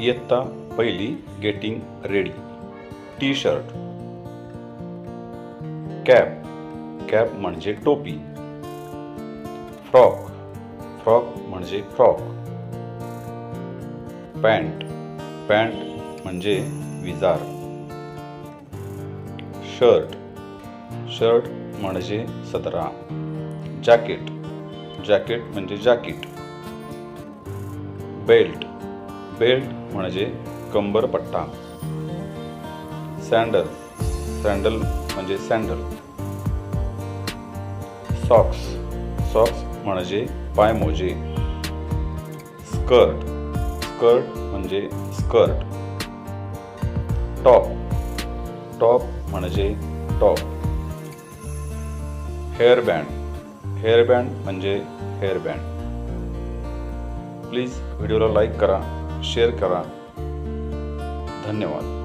इयत्ता पहिली getting ready. T shirt cap. Cap म्हणजे टोपी. फ्रॉक. फ्रॉक म्हणजे फ्रॉक. पॅन्ट. पॅन्ट म्हणजे विजार. शर्ट. शर्ट म्हणजे सदरा जॅकेट. जॅकेट म्हणजे जॅकेट. बेल्ट. बेल्ट म्हणजे कंबरपट्टा सँडल सँडल म्हणजे सँडल सॉक्स सॉक्स म्हणजे पायमोजे. स्कर्ट स्कर्ट म्हणजे स्कर्ट. टॉप टॉप म्हणजे टॉप. हेअरबँड हेअरबँड म्हणजे हेअरबँड. प्लीज़ व्हिडिओला लाईक करा. शेअर करा. धन्यवाद.